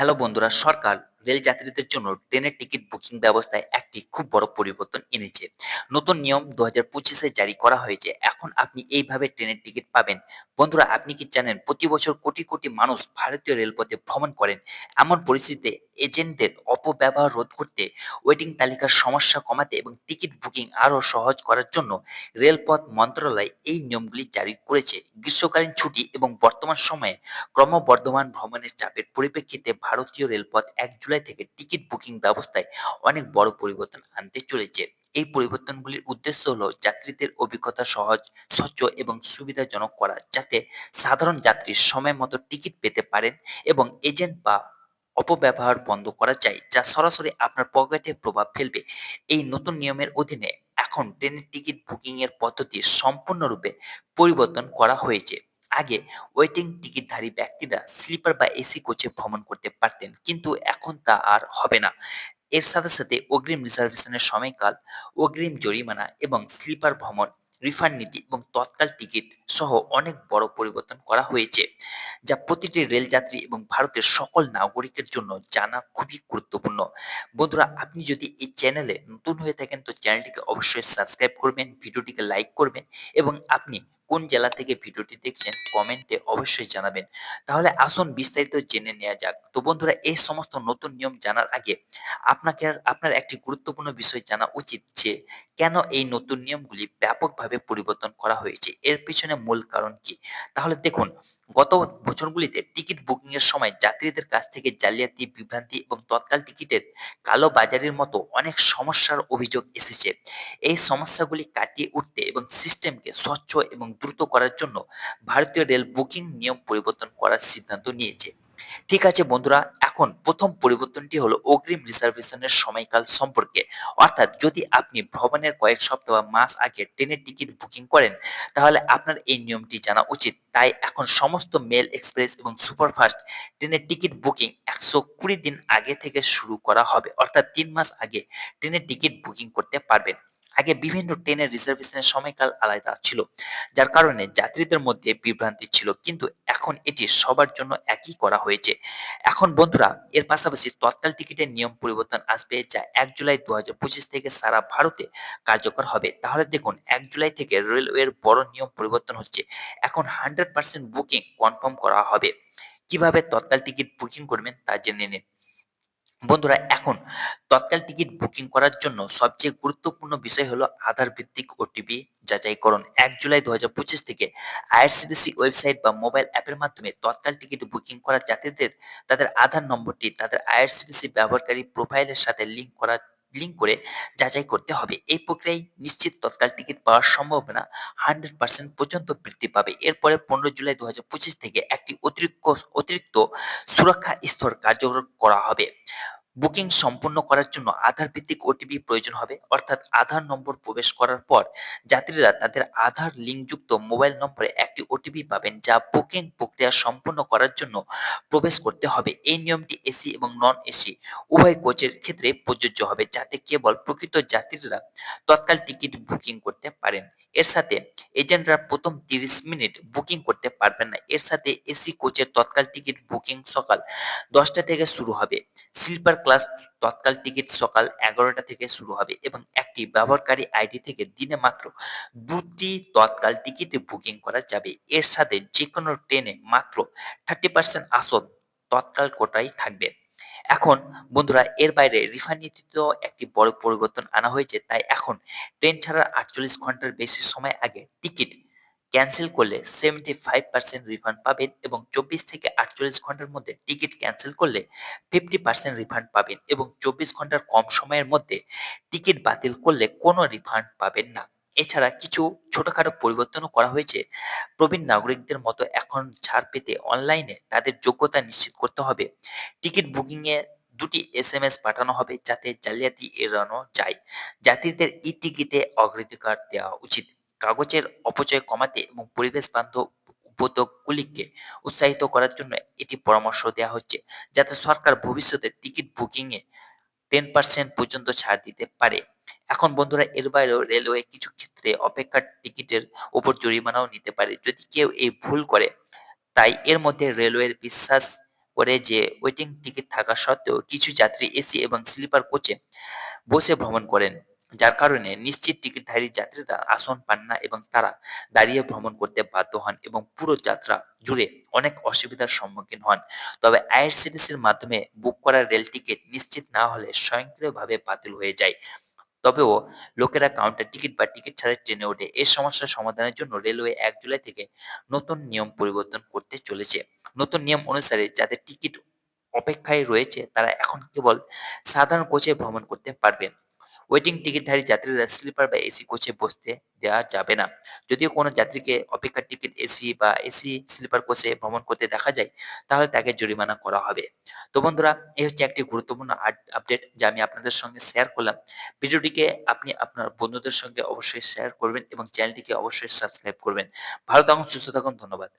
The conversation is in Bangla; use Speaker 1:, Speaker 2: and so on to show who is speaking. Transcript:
Speaker 1: হ্যালো বন্ধুরা সরকার রেল যাত্রীদের জন্য ট্রেনের টিকিট বুকিং ব্যবস্থায় একটি খুব বড় পরিবর্তন এনেছে। নতুন নিয়ম দু হাজার পঁচিশে জারি করা হয়েছে। এখন আপনি এইভাবে ট্রেনের টিকিট পাবেন। বন্ধুরা, আপনি কি জানেন প্রতি বছর কোটি কোটি মানুষ ভারতীয় রেলপথে ভ্রমণ করেন? এমন পরিস্থিতিতে এজেন্টদের অপব্যবহার রোধ করতে, ওয়েটিং তালিকার সমস্যা কমাতে এবং টিকিট বুকিং আরও সহজ করার জন্য রেলপথ মন্ত্রণালয় এই নিয়মগুলি জারি করেছে। গ্রীষ্মকালীন ছুটি এবং বর্তমান সময়ে ক্রমবর্ধমান ভ্রমণের চাপের পরিপ্রেক্ষিতে ভারতীয় রেলপথ এক জুলাই থেকে টিকিট বুকিং ব্যবস্থায় অনেক বড় পরিবর্তন আনতে চলেছে। এই পরিবর্তনগুলির উদ্দেশ্য হলো যাত্রীদের অভিজ্ঞতা সহজ, স্বচ্ছ এবং সুবিধাজনক করা, যাতে সাধারণ যাত্রী সময় মতো টিকিট পেতে পারেন এবং এজেন্ট বা অপব্যবহার বন্ধ করা যায়, যা সরাসরি আপনার পকেটে প্রভাব ফেলবে। এই নতুন নিয়মের অধীনে এখন ট্রেনের টিকিট বুকিংয়ের পদ্ধতি সম্পূর্ণরূপে পরিবর্তন করা হয়েছে। আগে ওয়েটিং টিকিটধারী ব্যক্তিরা স্লিপার বা এসি কোচে ভ্রমণ করতে পারতেন, কিন্তু এখন তা আর হবে না। এর সাথে সাথে অগ্রিম রিজার্ভেশনের সময়কাল, অগ্রিম জরিমানা এবং স্লিপার ভ্রমণ রিফান্ড নীতি এবং তৎকাল টিকিট সহ অনেক বড় পরিবর্তন করা হয়েছে, যা প্রতিটি রেলযাত্রী এবং ভারতের সকল নাগরিকের জন্য জানা খুবই গুরুত্বপূর্ণ। বন্ধুরা, আপনি যদি এই চ্যানেলে নতুন হয়ে থাকেন, তো চ্যানেলটিকে অবশ্যই সাবস্ক্রাইব করবেন, ভিডিওটিকে লাইক করবেন এবং আপনি কোন জেলা থেকে ভিডিওটি দেখছেন, কমেন্টে অবশ্যই জানাবেন। তাহলে আসুন বিস্তারিত জেনে নেওয়া যাক। তো বন্ধুরা, এই সমস্ত নতুন নিয়ম জানার আগে আপনাকে আপনার একটি গুরুত্বপূর্ণ বিষয় জানা উচিত যে, কেন এই নতুন নিয়মগুলি ব্যাপকভাবে পরিবর্তন করা হয়েছে? এর পিছনে মূল কারণ কি? তাহলে দেখুন, গত বছরগুলিতে টিকিট বুকিং এর সময় যাত্রীদের কাছ থেকে জালিয়াতি, বিভ্রান্তি এবং তৎকাল টিকিটের কালো বাজারের মতো অনেক সমস্যার অভিযোগ এসেছে। এই সমস্যাগুলি কাটিয়ে উঠতে এবং সিস্টেমকে স্বচ্ছ এবং দ্রুত করার জন্য ভারতীয় রেল বুকিং নিয়ম পরিবর্তন করার সিদ্ধান্ত নিয়েছে। ঠিক আছে বন্ধুরা, এখন প্রথম পরিবর্তনটি হলো অগ্রিম রিজার্ভেশনের সময়কাল সম্পর্কে। অর্থাৎ যদি আপনি ভ্রমণের কয়েক সপ্তাহ বা মাস আগে ট্রেনের টিকিট বুকিং করেন, তাহলে আপনার এই নিয়মটি জানা উচিত। তাই এখন সমস্ত মেল এক্সপ্রেস এবং সুপারফাস্ট ট্রেনের টিকিট বুকিং একশো কুড়ি দিন আগে থেকে শুরু করা হবে। অর্থাৎ তিন মাস আগে ট্রেনের টিকিট বুকিং করতে পারবেন। আগে বিভিন্ন ট্রেনের রিজার্ভেশনের সময়কাল আলাদা ছিল, যার কারণে যাত্রীদের মধ্যে বিভ্রান্তি ছিল, কিন্তু এখন এটি সবার জন্য একই করা হয়েছে। এখন বন্ধুরা, এর পাশাপাশি তৎকাল টিকিটের নিয়ম পরিবর্তন আসবে, যা এক জুলাই দু হাজার পঁচিশ থেকে সারা ভারতে কার্যকর হবে। তাহলে দেখুন, এক জুলাই থেকে রেলওয়ের বড় নিয়ম পরিবর্তন হচ্ছে। এখন হান্ড্রেড পার্সেন্ট বুকিং কনফার্ম করা হবে। কীভাবে তৎকাল টিকিট বুকিং করবেন তা জেনে নিন। বন্ধুরা, এখন তৎকাল টিকিট বুকিং করার জন্য সবচেয়ে গুরুত্বপূর্ণ বিষয় হলো আধার ভিত্তিক ওটিপি যাচাইকরণ। এক জুলাই দু হাজার পঁচিশ থেকে আইআরসিটিসি ওয়েবসাইট বা মোবাইল অ্যাপের মাধ্যমে তৎকাল টিকিট বুকিং করা যাত্রীদের তাদের আধার নম্বরটি, তাদের আইআরসিটিসি ব্যবহারকারী প্রোফাইলের সাথে লিঙ্ক করা লিঙ্ক করে যাচাই করতে হবে। এই প্রক্রিয়ায় নিশ্চিত তৎকাল টিকিট পাওয়ার সম্ভাবনা হান্ড্রেড পার্সেন্ট পর্যন্ত বৃদ্ধি পাবে। এরপরে পনেরো জুলাই দু হাজার পঁচিশ থেকে একটি অতিরিক্ত অতিরিক্ত সুরক্ষা স্তর কার্যকর করা হবে। বুকিং সম্পূর্ণ করার জন্য আধার ভিত্তিক ওটিপি প্রয়োজন হবে, অর্থাৎ আধার নম্বর প্রবেশ করার পর যাত্রীরা তাদের আধার লিঙ্কযুক্ত মোবাইল নম্বরে একটি ওটিপি পাবেন যা বুকিং প্রক্রিয়া সম্পূর্ণ করার জন্য প্রবেশ করতে হবে। এই নিয়মটি এসি এবং নন এসি উভয় কোচের ক্ষেত্রে প্রযোজ্য হবে, যাতে কেবল প্রকৃত যাত্রীরা তৎকাল টিকিট বুকিং করতে পারেন। এর সাথে এজেন্টরা প্রথম তিরিশ মিনিট বুকিং করতে পারবেন না। এর সাথে এসি কোচের তৎকাল টিকিট বুকিং সকাল দশটা থেকে শুরু হবে। স্লিপার ক্লাস তৎকাল টিকিট সকাল এগারোটা থেকে শুরু হবে এবং একটি ব্যবহারকারী আইডি থেকে দিনে মাত্র দুটি তৎকাল টিকিট বুকিং করা যাবে। এর সাথে যে কোনো ট্রেনে মাত্র থার্টি পার্সেন্ট আসন তৎকাল কোটাই থাকবে। এখন বন্ধুরা, এর বাইরে রিফান্ড নীতিতেও একটি বড় পরিবর্তন আনা হয়েছে। তাই এখন ট্রেন ছাড়ার আটচল্লিশ ঘণ্টার বেশি সময় আগে টিকিট ক্যান্সেল করলে সেভেন্টি ফাইভ পার্সেন্ট রিফান্ড পাবেন এবং চব্বিশ থেকে আটচল্লিশ ঘণ্টার মধ্যে টিকিট ক্যান্সেল করলে ফিফটি পার্সেন্ট রিফান্ড পাবেন এবং চব্বিশ ঘণ্টার কম সময়ের মধ্যে টিকিট বাতিল করলে কোনো রিফান্ড পাবেন না। এছাড়া কিছু ছোটখাটো পরিবর্তনও করা হয়েছে। প্রবীণ নাগরিকদের মতো এখন ছাড় পেতে অনলাইনে তাদের যোগ্যতা নিশ্চিত করতে হবে। টিকিট বুকিংয়ে দুটি এস এম এস পাঠানো হবে যাতে জালিয়াতি এড়ানো যায়। যাত্রীদের ই টিকিটে অগ্রাধিকার দেওয়া উচিত। কাগজের অপচয় কমাতে এবং পরিবেশ বান্ধব উদ্যোগগুলিকে উৎসাহিত করার জন্য এটি পরামর্শ দেওয়া হচ্ছে, যাতে সরকার ভবিষ্যতে টিকিট বুকিংয়ে টেন পার্সেন্ট পর্যন্ত ছাড় দিতে পারে। এখন বন্ধুরা, এর বাইরেও রেলওয়ে কিছু ক্ষেত্রে অপেক্ষার টিকিটের উপর জরিমানাও নিতে পারে। যদি কেউ এই ভুল করে, তাই এর মধ্যে রেলওয়ের বিশ্বাস করে যে ওয়েটিং টিকিট থাকা সত্ত্বেও কিছু যাত্রী এসি এবং স্লিপার কোচে বসে ভ্রমণ করেন। যার কারণে নিশ্চিত টিকিটধারী যাত্রীরা আসন পান না এবং তারা দাঁড়িয়ে ভ্রমণ করতে বাধ্য হন এবং পুরো যাত্রা জুড়ে অনেক অসুবিধার সম্মুখীন হন। তবে আইআরসিটিসির মাধ্যমে বুক করা রেল টিকিট নিশ্চিত না হলে স্বয়ংক্রিয়ভাবে বাতিল হয়ে যায়। তবেও লোকেরা কাউন্টার টিকিট বা টিকিট ছাড়াই ট্রেনে ওঠে। এই সমস্যার সমাধানের জন্য রেলওয়ে এক জুলাই থেকে নতুন নিয়ম পরিবর্তন করতে চলেছে। নতুন নিয়ম অনুসারে যাদের টিকিট অপেক্ষায় রয়েছে তারা এখন কেবল সাধারণ কোচে ভ্রমণ করতে পারবেন। ওয়েটিং টিকিটধারী যাত্রীরা স্লিপার বা এসি কোচে বসতে দেওয়া যাবে না। যদিও কোনো যাত্রীকে অপেক্ষার টিকিট এসি বা এসি স্লিপার কোচে ভ্রমণ করতে দেখা যায়, তাহলে তাকে জরিমানা করা হবে। তো বন্ধুরা, এই হচ্ছে একটি গুরুত্বপূর্ণ আপডেট যা আমি আপনাদের সঙ্গে শেয়ার করলাম। ভিডিওটিকে আপনি আপনার বন্ধুদের সঙ্গে অবশ্যই শেয়ার করবেন এবং চ্যানেলটিকে অবশ্যই সাবস্ক্রাইব করবেন। ভালো থাকুন, সুস্থ থাকুন, ধন্যবাদ।